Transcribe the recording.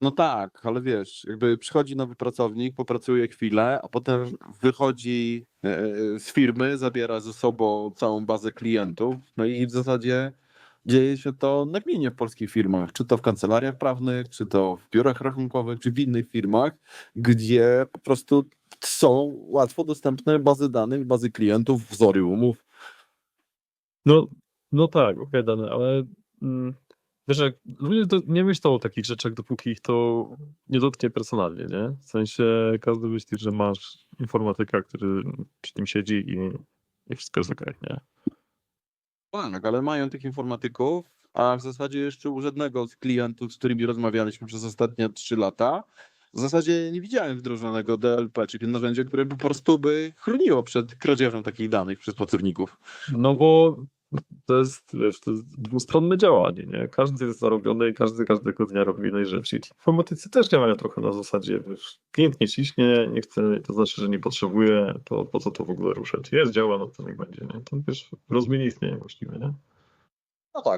No tak, ale wiesz, jakby przychodzi nowy pracownik, popracuje chwilę, a potem wychodzi e, z firmy, zabiera ze sobą całą bazę klientów, no i w zasadzie dzieje się to nagminnie w polskich firmach, czy to w kancelariach prawnych, czy to w biurach rachunkowych, czy w innych firmach, gdzie po prostu są łatwo dostępne bazy danych, bazy klientów, wzory umów. No, no tak, okej, dane, ale mm, wiesz, jak ludzie to nie myślą o takich rzeczach, dopóki ich to nie dotknie personalnie, nie? W sensie każdy myśli, że masz informatyka, który przy tym siedzi i, i wszystko jest okej, nie? Tak, ale mają tych informatyków, a w zasadzie jeszcze u żadnego z klientów, z którymi rozmawialiśmy przez ostatnie 3 lata, w zasadzie nie widziałem wdrożonego DLP, czyli narzędzia, które po prostu by chroniło przed kradzieżą takich danych przez pracowników. No bo to jest, wiesz, to jest dwustronne działanie, nie? Każdy jest zarobiony i każdy każdego dnia robi innej rzeczy. Informatycy też działają trochę na zasadzie, wiesz, klient nie ciśnie, nie chce, to znaczy, że nie potrzebuje, to po co to w ogóle ruszać? Jest, działa, no to niech będzie, nie? To wiesz, rozmiennie istnieje właściwie, nie? No tak,